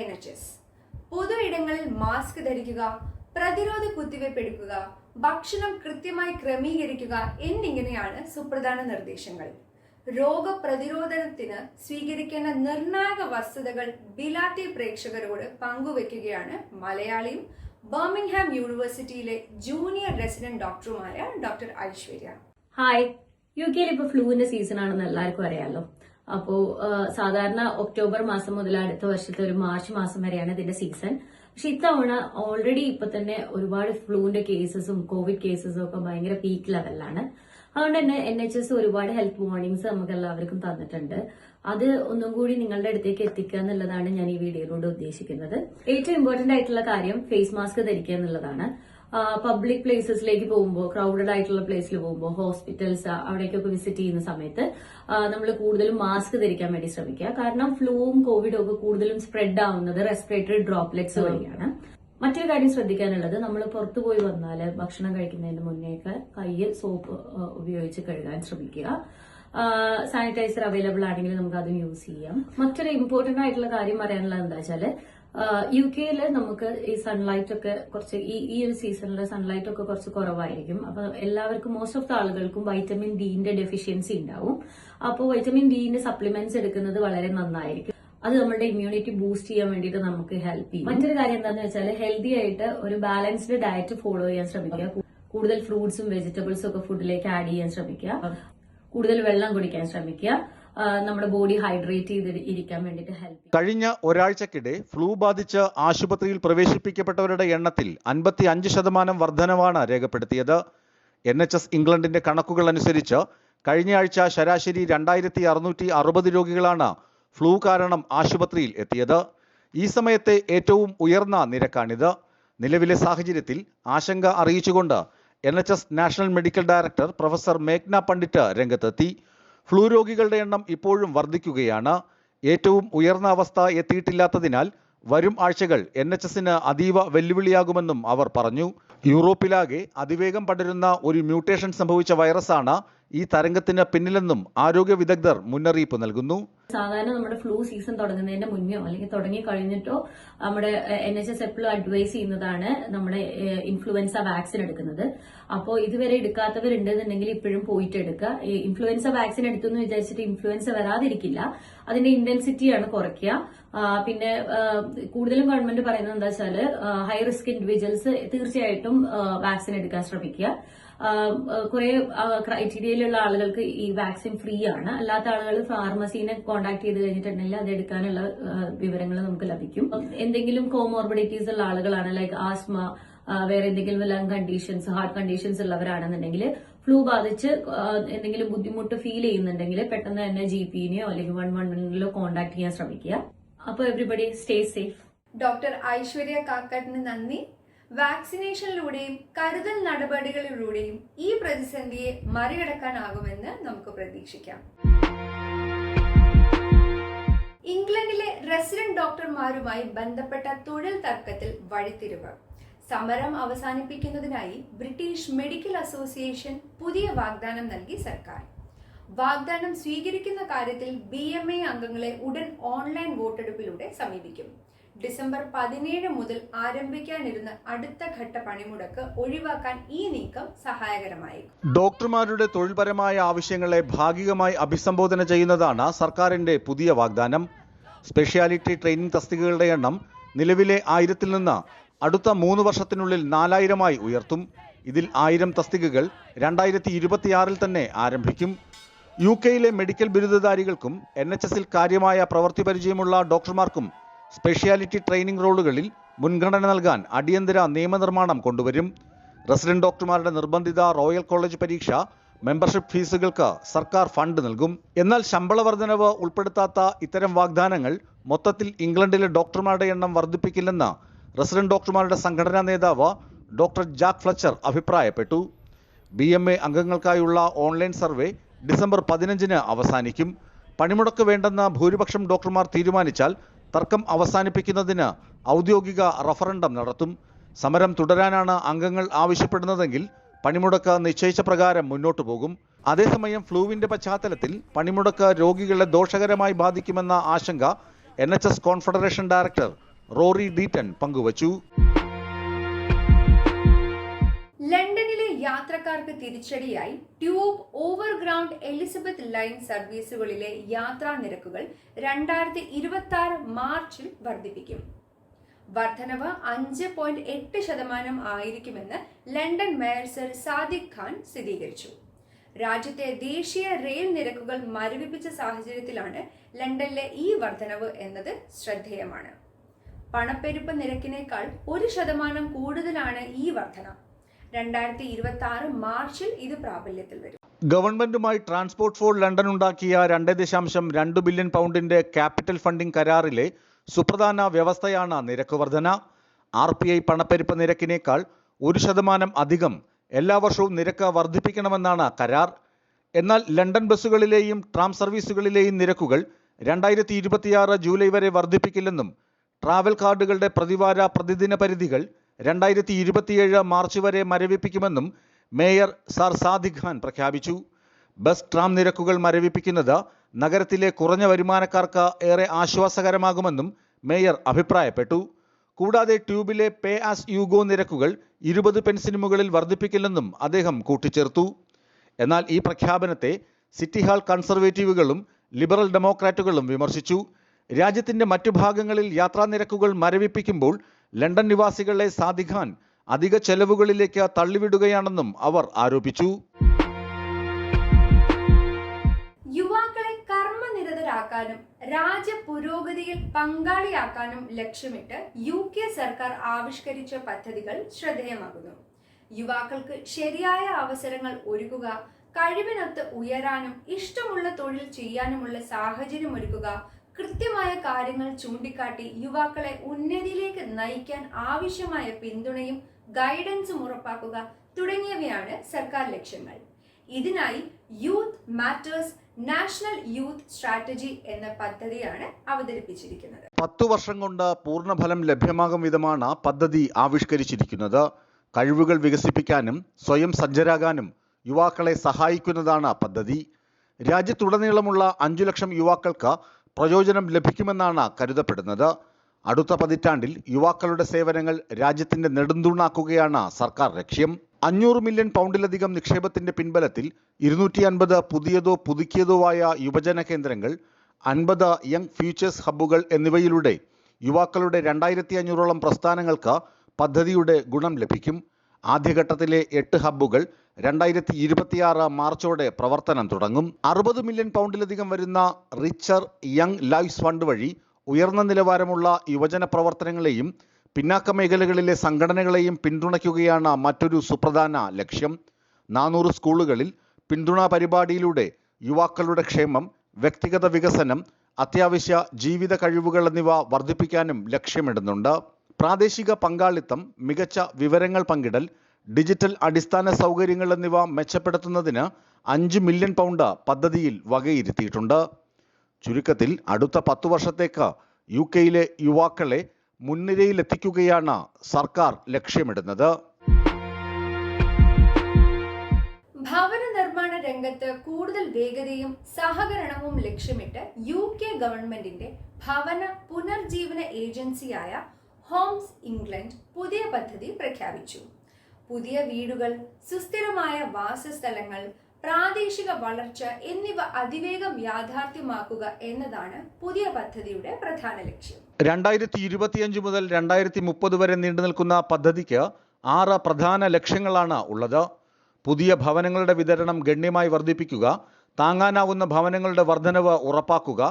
N H S പൊതു ഇടങ്ങളിൽ mask ധരിക്കുക പ്രതിരോധ കുത്തിവയ്പ് എടുക്കുക ഭക്ഷണം കൃത്യമായി ക്രമീകരിക്കുക എന്നിങ്ങനെയാണ് സുപ്രധാന നിർദ്ദേശങ്ങൾ. രോഗപ്രതിരോധത്തിന് സ്വീകരിക്കേണ്ട നിർണായക വസ്തുതകൾ ബിലാത്തി പ്രേക്ഷകരോട് പങ്കുവെക്കുകയാണ് മലയാളിയും ബർമിംഗ്ഹാം യൂണിവേഴ്സിറ്റിയിലെ ജൂനിയർ റെസിഡന്റ് ഡോക്ടറുമായ ഡോക്ടർ ഐശ്വര്യ. ഹായ് യു കെയിൽ ഇപ്പൊ ഫ്ലൂവിന്റെ സീസൺ ആണെന്ന് എല്ലാവർക്കും അറിയാലോ. അപ്പോ സാധാരണ ഒക്ടോബർ മാസം മുതൽ അടുത്ത വർഷത്തെ ഒരു മാർച്ച് മാസം വരെയാണ് ഇതിന്റെ സീസൺ. പക്ഷെ ഇത്തവണ ഓൾറെഡി ഇപ്പൊ തന്നെ ഒരുപാട് ഫ്ലൂവിന്റെ കേസസും കോവിഡ് കേസസും ഒക്കെ ഭയങ്കര പീക്ക് ലെവലിലാണ് അതുകൊണ്ട് തന്നെ എൻ എച്ച് എസ് ഒരുപാട് ഹെൽത്ത് വാർണിംഗ്സ് നമുക്ക് എല്ലാവർക്കും തന്നിട്ടുണ്ട്. അത് ഒന്നും കൂടി നിങ്ങളുടെ അടുത്തേക്ക് എത്തിക്കുക എന്നുള്ളതാണ് ഞാൻ ഈ വീഡിയോയിലൂടെ ഉദ്ദേശിക്കുന്നത്. ഏറ്റവും ഇമ്പോർട്ടന്റ് ആയിട്ടുള്ള കാര്യം ഫേസ് മാസ്ക് ധരിക്കുക എന്നുള്ളതാണ്. പബ്ലിക് പ്ലേസസിലേക്ക് പോകുമ്പോൾ ക്രൗഡഡ് ആയിട്ടുള്ള പ്ലേസിൽ പോകുമ്പോൾ ഹോസ്പിറ്റൽസ് അവിടേക്കൊക്കെ വിസിറ്റ് ചെയ്യുന്ന സമയത്ത് നമ്മൾ കൂടുതലും മാസ്ക് ധരിക്കാൻ വേണ്ടി ശ്രമിക്കുക. കാരണം ഫ്ലൂവും കോവിഡും ഒക്കെ കൂടുതലും സ്പ്രെഡ് ആവുന്നത് റെസ്പിറേറ്ററി ഡ്രോപ്ലെറ്റ്സ് വഴിയാണ്. മറ്റൊരു കാര്യം ശ്രദ്ധിക്കാനുള്ളത് നമ്മൾ പുറത്തു പോയി വന്നാൽ ഭക്ഷണം കഴിക്കുന്നതിന് മുന്നേക്ക് കയ്യിൽ സോപ്പ് ഉപയോഗിച്ച് കഴുകാൻ ശ്രമിക്കുക. സാനിറ്റൈസർ അവൈലബിൾ ആണെങ്കിൽ നമുക്ക് അതും യൂസ് ചെയ്യാം. മറ്റൊരു ഇമ്പോർട്ടന്റ് ആയിട്ടുള്ള കാര്യം പറയാനുള്ളത് എന്താ വെച്ചാൽ യു കെയിൽ നമുക്ക് ഈ സൺലൈറ്റ് ഒക്കെ കുറച്ച് ഈ ഈ ഒരു സീസണിൽ സൺലൈറ്റ് ഒക്കെ കുറച്ച് കുറവായിരിക്കും. അപ്പൊ എല്ലാവർക്കും മോസ്റ്റ് ഓഫ് ദ ആളുകൾക്കും വൈറ്റമിൻ ഡിന്റെ ഡെഫിഷ്യൻസി ഉണ്ടാവും. അപ്പോൾ വൈറ്റമിൻ ഡിന്റെ സപ്ലിമെന്റ്സ് എടുക്കുന്നത് വളരെ നന്നായിരിക്കും. അത് നമ്മുടെ ഇമ്മ്യൂണിറ്റി ബൂസ്റ്റ് ചെയ്യാൻ വേണ്ടിയിട്ട് നമുക്ക് ഹെൽപ്പ് ചെയ്യും. മറ്റൊരു കാര്യം എന്താണെന്ന് വെച്ചാൽ ഹെൽത്തി ആയിട്ട് ഒരു ബാലൻസ്ഡ് ഡയറ്റ് ഫോളോ ചെയ്യാൻ ശ്രമിക്കുക. കൂടുതൽ ഫ്രൂട്ട്സും വെജിറ്റബിൾസും ഒക്കെ ഫുഡിലേക്ക് ആഡ് ചെയ്യാൻ ശ്രമിക്കുക. കൂടുതൽ വെള്ളം കുടിക്കാൻ ശ്രമിക്കുക. നമ്മുടെ ബോഡി ഹൈഡ്രേറ്റ് ചെയ്ത് ഇരിക്കാൻ വേണ്ടിയിട്ട് ഹെൽപ്പ് കഴിഞ്ഞ ഒരാഴ്ചക്കിടെ ഫ്ലൂ ബാധിച്ച് ആശുപത്രിയിൽ പ്രവേശിപ്പിക്കപ്പെട്ടവരുടെ എണ്ണത്തിൽ അൻപത്തി അഞ്ച് ശതമാനം വർധനവാണ് രേഖപ്പെടുത്തിയത്. എൻ എച്ച് എസ് ഇംഗ്ലണ്ടിന്റെ കണക്കുകൾ അനുസരിച്ച് കഴിഞ്ഞ ആഴ്ച ശരാശരി രണ്ടായിരത്തി അറുന്നൂറ്റി അറുപത് രോഗികളാണ് ഫ്ലൂ കാരണം ആശുപത്രിയിൽ എത്തിയത്. ഈ സമയത്തെ ഏറ്റവും ഉയർന്ന നിരക്കാണിത്. നിലവിലെ സാഹചര്യത്തിൽ ആശങ്ക അറിയിച്ചുകൊണ്ട് N H S national medical director professor മേഘ്ന Pandit രംഗത്തെത്തി. ഫ്ലൂ രോഗികളുടെ എണ്ണം ഇപ്പോഴും വർദ്ധിക്കുകയാണ്. ഏറ്റവും ഉയർന്ന അവസ്ഥ എത്തിയിട്ടില്ലാത്തതിനാൽ വരും ആഴ്ചകൾ എൻ എച്ച് എസിന് അതീവ വെല്ലുവിളിയാകുമെന്നും അവർ പറഞ്ഞു. യൂറോപ്പിലാകെ അതിവേഗം പടരുന്ന ഒരു മ്യൂട്ടേഷൻ സംഭവിച്ച വൈറസാണ് ഈ തരംഗത്തിന് പിന്നിലെന്നും ആരോഗ്യ വിദഗ്ധർ മുന്നറിയിപ്പ് നൽകുന്നു. സാധാരണ നമ്മുടെ ഫ്ലൂ സീസൺ തുടങ്ങുന്നതിന്റെ മുന്നോ അല്ലെങ്കിൽ തുടങ്ങി കഴിഞ്ഞിട്ടോ നമ്മുടെ എൻ എച്ച് എസ് എപ്പോഴും അഡ്വൈസ് ചെയ്യുന്നതാണ് നമ്മുടെ ഇൻഫ്ലുവൻസ വാക്സിൻ എടുക്കുന്നത്. അപ്പോൾ ഇതുവരെ എടുക്കാത്തവരുണ്ടെന്നുണ്ടെങ്കിൽ ഇപ്പോഴും പോയിട്ട് എടുക്കുക. ഇൻഫ്ലുവൻസ വാക്സിൻ എടുത്തു എന്ന് വിചാരിച്ചിട്ട് ഇൻഫ്ലുവൻസ വരാതിരിക്കില്ല. അതിന്റെ ഇന്റൻസിറ്റിയാണ് കുറയ്ക്കുക. പിന്നെ കൂടുതലും ഗവൺമെന്റ് പറയുന്നത് എന്താ വെച്ചാൽ ഹൈ റിസ്ക് ഇൻഡിവിജ്വൽസ് തീർച്ചയായിട്ടും വാക്സിൻ എടുക്കാൻ ശ്രമിക്കുക. കുറെ ക്രൈറ്റീരിയയിലുള്ള ആളുകൾക്ക് ഈ വാക്സിൻ ഫ്രീ ആണ് അല്ലാത്ത ആളുകൾ ഫാർമസീനെ കോൺടാക്ട് ചെയ്ത് കഴിഞ്ഞിട്ടുണ്ടെങ്കിൽ അത് എടുക്കാനുള്ള വിവരങ്ങൾ നമുക്ക് ലഭിക്കും. എന്തെങ്കിലും കോമോർബിഡിറ്റീസ് ഉള്ള ആളുകളാണ് ലൈക്ക് ആസ്മ വേറെ എന്തെങ്കിലും ലങ് കണ്ടീഷൻസ് ഹാർട്ട് കണ്ടീഷൻസ് ഉള്ളവരാണെന്നുണ്ടെങ്കിൽ ഫ്ലൂ ബാധിച്ച് എന്തെങ്കിലും ബുദ്ധിമുട്ട് ഫീൽ ചെയ്യുന്നുണ്ടെങ്കിൽ പെട്ടെന്ന് തന്നെ ജി പിനെയോ അല്ലെങ്കിൽ വൺ വണ്ണിലോ കോൺടാക്ട് ചെയ്യാൻ ശ്രമിക്കുക. അപ്പോൾ everybody stay safe. Doctor Aishwarya കാക്കറ്റിന് നന്ദി. വാക്സിനേഷനിലൂടെയും കരുതൽ നടപടികളിലൂടെയും ഈ പ്രതിസന്ധിയെ മറികടക്കാനാകുമെന്ന് നമുക്ക് പ്രതീക്ഷിക്കാം. ഇംഗ്ലണ്ടിലെ റെസിഡന്റ് ഡോക്ടർമാരുമായി ബന്ധപ്പെട്ട തൊഴിൽ തർക്കത്തിൽ വഴിത്തിരിവ്. സമരം അവസാനിപ്പിക്കുന്നതിനായി ബ്രിട്ടീഷ് മെഡിക്കൽ അസോസിയേഷൻ പുതിയ വാഗ്ദാനം നൽകി സർക്കാർ. വാഗ്ദാനം സ്വീകരിക്കുന്ന കാര്യത്തിൽ ബി എം എ അംഗങ്ങളെ ഉടൻ ഓൺലൈൻ വോട്ടെടുപ്പിലൂടെ സമീപിക്കും. ഡിസംബർ പതിനേഴ് മുതൽ ആരംഭിക്കാനിരുന്ന അടുത്ത ഘട്ട പണിമുടക്ക് ഒഴിവാക്കാൻ ഈ നീക്കം സഹായകരമായി ഡോക്ടർമാരുടെ തൊഴിൽപരമായ ആവശ്യങ്ങളെ ഭാഗികമായി അഭിസംബോധന ചെയ്യുന്നതാണ് സർക്കാരിന്റെ പുതിയ വാഗ്ദാനം. സ്പെഷ്യാലിറ്റി ട്രെയിനിങ് തസ്തികകളുടെ എണ്ണം നിലവിലെ ആയിരത്തിൽ നിന്ന് അടുത്ത മൂന്ന് വർഷത്തിനുള്ളിൽ നാലായിരമായി ഉയർത്തും. ഇതിൽ ആയിരം തസ്തികകൾ രണ്ടായിരത്തി ഇരുപത്തിയാറിൽ തന്നെ ആരംഭിക്കും. യു കെയിലെ മെഡിക്കൽ ബിരുദധാരികൾക്കും എൻ എച്ച് എസിൽ കാര്യമായ പ്രവൃത്തി പരിചയമുള്ള ഡോക്ടർമാർക്കും സ്പെഷ്യാലിറ്റി ട്രെയിനിംഗ് റോളുകളിൽ മുൻഗണന നൽകാൻ അടിയന്തര നിയമനിർമ്മാണം കൊണ്ടുവരും. റെസിഡന്റ് ഡോക്ടർമാരുടെ നിർബന്ധിത റോയൽ കോളേജ് പരീക്ഷ മെമ്പർഷിപ്പ് ഫീസുകൾക്ക് സർക്കാർ ഫണ്ട് നൽകും. എന്നാൽ ശമ്പള വർധനവ് ഉൾപ്പെടുത്താത്ത ഇത്തരം വാഗ്ദാനങ്ങൾ മൊത്തത്തിൽ ഇംഗ്ലണ്ടിലെ ഡോക്ടർമാരുടെ എണ്ണം വർദ്ധിപ്പിക്കില്ലെന്ന് റെസിഡന്റ് ഡോക്ടർമാരുടെ സംഘടനാ നേതാവ് ഡോക്ടർ ജാക്ക് ഫ്ലച്ചർ അഭിപ്രായപ്പെട്ടു. ബി എം എ അംഗങ്ങൾക്കായുള്ള ഓൺലൈൻ സർവേ ഡിസംബർ പതിനഞ്ചിന് അവസാനിക്കും. പണിമുടക്ക് വേണ്ടെന്ന് ഭൂരിപക്ഷം ഡോക്ടർമാർ തീരുമാനിച്ചാൽ തർക്കം അവസാനിപ്പിക്കുന്നതിന് ഔദ്യോഗിക റഫറണ്ടം നടത്തും. സമരം തുടരാനാണ് അംഗങ്ങൾ ആവശ്യപ്പെടുന്നതെങ്കിൽ പണിമുടക്ക് നിശ്ചയിച്ച പ്രകാരം മുന്നോട്ടു പോകും. അതേസമയം ഫ്ലൂവിന്റെ പശ്ചാത്തലത്തിൽ പണിമുടക്ക് രോഗികളെ ദോഷകരമായി ബാധിക്കുമെന്ന ആശങ്ക N H S confederation director Rory Deighton പങ്കുവച്ചു. ലണ്ടനിലെ യാത്രക്കാർക്ക് തിരിച്ചടിയായി ട്യൂബ് ഓവർഗ്രൗണ്ട് എലിസബത്ത് ലൈൻ സർവീസുകളിലെ യാത്രാ നിരക്കുകൾ രണ്ടായിരത്തി ഇരുപത്തി ആറ് മാർച്ചിൽ വർദ്ധിപ്പിക്കും. വർധനവ് അഞ്ച് പോയിന്റ് എട്ട് ശതമാനം ആയിരിക്കുമെന്ന് London mayor sir Sadiq Khan സ്ഥിരീകരിച്ചു. രാജ്യത്തെ ദേശീയ റെയിൽ നിരക്കുകൾ മരവിപ്പിച്ച സാഹചര്യത്തിലാണ് ലണ്ടനിലെ ഈ വർധനവ് എന്നത് ശ്രദ്ധേയമാണ്. പണപ്പെരുപ്പ നിരക്കിനേക്കാൾ ഒരു ശതമാനം കൂടുതലാണ് ഈ വർധന. രണ്ടായിരത്തി ഇരുപത്തി ആറ് മാർച്ചിൽ ഇത് പ്രാബല്യത്തിൽ വരും. ഗവൺമെന്റുമായി ട്രാൻസ്പോർട്ട് ഫോർ ലണ്ടൻ ഉണ്ടാക്കിയ രണ്ട് ദശാംശം രണ്ട് ബില്യൺ പൗണ്ടിന്റെ ക്യാപിറ്റൽ ഫണ്ടിംഗ് കരാറിലെ സുപ്രധാന വ്യവസ്ഥയാണ് നിരക്ക് വർധന. ആർ പി ഐ പണപ്പെരുപ്പ നിരക്കിനേക്കാൾ ഒരു ശതമാനം അധികം എല്ലാ വർഷവും നിരക്ക് വർദ്ധിപ്പിക്കണമെന്നാണ് കരാർ. എന്നാൽ ലണ്ടൻ ബസ്സുകളിലെയും ട്രാം സർവീസുകളിലെയും നിരക്കുകൾ രണ്ടായിരത്തി ഇരുപത്തിയാറ് ജൂലൈ വരെ വർദ്ധിപ്പിക്കില്ലെന്നും ട്രാവൽ കാർഡുകളുടെ പ്രതിവാര പ്രതിദിന പരിധികൾ രണ്ടായിരത്തി ഇരുപത്തിയേഴ് മാർച്ച് വരെ മരവിപ്പിക്കുമെന്നും മേയർ സർ സാദിഖ് ഖാൻ പ്രഖ്യാപിച്ചു. ബസ് ട്രാം നിരക്കുകൾ മരവിപ്പിക്കുന്നത് നഗരത്തിലെ കുറഞ്ഞ വരുമാനക്കാർക്ക് ഏറെ ആശ്വാസകരമാകുമെന്നും മേയർ അഭിപ്രായപ്പെട്ടു. കൂടാതെ ട്യൂബിലെ പേ ആസ് യുഗോ നിരക്കുകൾ ഇരുപത് പെൻസിന് മുകളിൽ വർദ്ധിപ്പിക്കില്ലെന്നും അദ്ദേഹം കൂട്ടിച്ചേർത്തു. എന്നാൽ ഈ പ്രഖ്യാപനത്തെ സിറ്റി ഹാൾ കൺസർവേറ്റീവുകളും ലിബറൽ ഡെമോക്രാറ്റുകളും വിമർശിച്ചു. രാജ്യത്തിന്റെ മറ്റു ഭാഗങ്ങളിൽ യാത്രാ നിരക്കുകൾ മരവിപ്പിക്കുമ്പോൾ ലണ്ടൻ നിവാസികളെ സാദിഖാൻ അധിക ചെലവുകളിലേക്ക് തള്ളിവിടുകയാണെന്നും അവർ ആരോപിച്ചു. യുവാക്കളെ കർമ്മനിരതരാക്കാനും രാജ്യ പുരോഗതിയിൽ പങ്കാളിയാക്കാനും ലക്ഷ്യമിട്ട് യു കെ സർക്കാർ ആവിഷ്കരിച്ച പദ്ധതികൾ ശ്രദ്ധേയമാകുന്നു. യുവാക്കൾക്ക് ശരിയായ അവസരങ്ങൾ ഒരുക്കുക കഴിവിനൊത്ത് ഉയരാനും ഇഷ്ടമുള്ള തൊഴിൽ ചെയ്യാനുമുള്ള സാഹചര്യം ഒരുക്കുക കൃത്യമായ കാര്യങ്ങൾ ചൂണ്ടിക്കാട്ടി യുവാക്കളെ ഉന്നതിയിലേക്ക് നയിക്കാൻ ആവശ്യമായ പിന്തുണയും ഗൈഡൻസും ഉറപ്പാക്കുക തുടങ്ങിയവയാണ് സർക്കാർ ലക്ഷ്യങ്ങൾ. ഇതിനായി youth matters national youth strategy എന്ന പദ്ധതിയാണ് അവതരിപ്പിച്ചിരിക്കുന്നത്. പത്തു വർഷം കൊണ്ട് പൂർണഫലം ലഭ്യമാകും വിധമാണ് പദ്ധതി ആവിഷ്കരിച്ചിരിക്കുന്നത്. കഴിവുകൾ വികസിപ്പിക്കാനും സ്വയം സജ്ജരാകാനും യുവാക്കളെ സഹായിക്കുന്നതാണ് പദ്ധതി. രാജ്യത്തുടനീളമുള്ള അഞ്ചു ലക്ഷം യുവാക്കൾക്ക് പ്രയോജനം ലഭിക്കുമെന്നാണ് കരുതപ്പെടുന്നത്. അടുത്ത പതിറ്റാണ്ടിൽ യുവാക്കളുടെ സേവനങ്ങൾ രാജ്യത്തിന്റെ നെടുന്തൂണാക്കുകയാണ് സർക്കാർ ലക്ഷ്യം. അഞ്ഞൂറ് മില്യൺ പൗണ്ടിലധികം നിക്ഷേപത്തിന്റെ പിൻബലത്തിൽ ഇരുന്നൂറ്റി അൻപത് പുതിയതോ പുതുക്കിയതോ ആയ യുവജന കേന്ദ്രങ്ങൾ അൻപത് യങ് ഫ്യൂച്ചേഴ്സ് ഹബ്ബുകൾ എന്നിവയിലൂടെ യുവാക്കളുടെ രണ്ടായിരത്തി അഞ്ഞൂറോളം പ്രസ്ഥാനങ്ങൾക്ക് പദ്ധതിയുടെ ഗുണം ലഭിക്കും. ആദ്യഘട്ടത്തിലെ എട്ട് ഹബ്ബുകൾ രണ്ടായിരത്തി ഇരുപത്തിയാറ് മാർച്ചോടെ പ്രവർത്തനം തുടങ്ങും. അറുപത് മില്യൺ പൗണ്ടിലധികം വരുന്ന റിച്ചർ യങ് ലൈഫ്സ് ഫണ്ട് വഴി ഉയർന്ന നിലവാരമുള്ള യുവജന പ്രവർത്തനങ്ങളെയും പിന്നാക്ക മേഖലകളിലെ സംഘടനകളെയും പിന്തുണയ്ക്കുകയാണ് മറ്റൊരു സുപ്രധാന ലക്ഷ്യം. നാനൂറ് സ്കൂളുകളിൽ പിന്തുണാ പരിപാടിയിലൂടെ യുവാക്കളുടെ ക്ഷേമം വ്യക്തിഗത വികസനം അത്യാവശ്യ ജീവിത കഴിവുകൾ എന്നിവ വർദ്ധിപ്പിക്കാനും ലക്ഷ്യമിടുന്നുണ്ട്. പ്രാദേശിക പങ്കാളിത്തം മികച്ച വിവരങ്ങൾ പങ്കിടൽ ഡിജിറ്റൽ അടിസ്ഥാന സൗകര്യങ്ങൾ എന്നിവ മെച്ചപ്പെടുത്തുന്നതിന് അഞ്ച് മില്യൺ പൗണ്ട് പദ്ധതിയിൽ വകയിരുത്തിയിട്ടുണ്ട്. ചുരുക്കത്തിൽ അടുത്ത പത്തു വർഷത്തേക്ക് യു കെയിലെ യുവാക്കളെ മുൻനിരയിലെത്തിക്കുകയാണ് സർക്കാർ ലക്ഷ്യമിടുന്നത്. ഭവന നിർമ്മാണ രംഗത്ത് കൂടുതൽ വേഗതയും സഹകരണവും ലക്ഷ്യമിട്ട് യു കെ ഗവൺമെന്റിന്റെ ഭവന പുനർജീവന ഏജൻസിയായ ഹോംസ് ഇംഗ്ലണ്ട് പുതിയ പദ്ധതി പ്രഖ്യാപിച്ചു. പുതിയ വീടുകൾ സുസ്ഥിരമായ വാസസ്ഥലങ്ങൾ പ്രാദേശിക വളർച്ച എന്നിവ അതിവേഗം യാഥാർത്ഥ്യമാക്കുക എന്നതാണ് പുതിയ പദ്ധതിയുടെ പ്രധാന ലക്ഷ്യം. രണ്ടായിരത്തി ഇരുപത്തിയഞ്ച് മുതൽ രണ്ടായിരത്തി മുപ്പത് വരെ നീണ്ടു നിൽക്കുന്ന പദ്ധതിക്ക് ആറ് പ്രധാന ലക്ഷ്യങ്ങളാണ് ഉള്ളത്. പുതിയ ഭവനങ്ങളുടെ വിതരണം ഗണ്യമായി വർദ്ധിപ്പിക്കുക താങ്ങാനാവുന്ന ഭവനങ്ങളുടെ വർധനവ് ഉറപ്പാക്കുക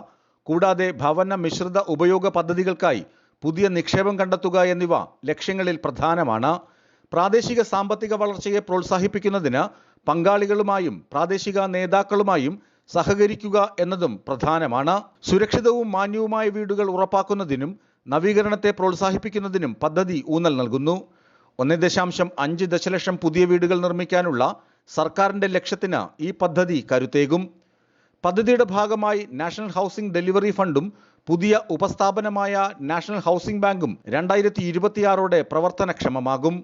കൂടാതെ ഭവന മിശ്രിത ഉപയോഗ പദ്ധതികൾക്കായി പുതിയ നിക്ഷേപം കണ്ടെത്തുക എന്നിവ ലക്ഷ്യങ്ങളിൽ പ്രധാനമാണ്. പ്രാദേശിക സാമ്പത്തിക വളർച്ചയെ പ്രോത്സാഹിപ്പിക്കുന്നതിന് പങ്കാളികളുമായും പ്രാദേശിക നേതാക്കളുമായും സഹകരിക്കുക എന്നതും പ്രധാനമാണ്. സുരക്ഷിതവും മാന്യവുമായ വീടുകൾ ഉറപ്പാക്കുന്നതിനും നവീകരണത്തെ പ്രോത്സാഹിപ്പിക്കുന്നതിനും പദ്ധതി ഊന്നൽ നൽകുന്നു. ഒന്ന് ദശാംശം അഞ്ച് ദശലക്ഷം പുതിയ വീടുകൾ നിർമ്മിക്കാനുള്ള സർക്കാരിന്റെ ലക്ഷ്യത്തിന് ഈ പദ്ധതി കരുത്തേകും. പദ്ധതിയുടെ ഭാഗമായി നാഷണൽ ഹൗസിംഗ് ഡെലിവറി ഫണ്ടും പുതിയ ഉപസ്ഥാപനമായ നാഷണൽ ഹൗസിംഗ് ബാങ്കും രണ്ടായിരത്തി ഇരുപത്തിയാറോടെ പ്രവർത്തനക്ഷമമാകും.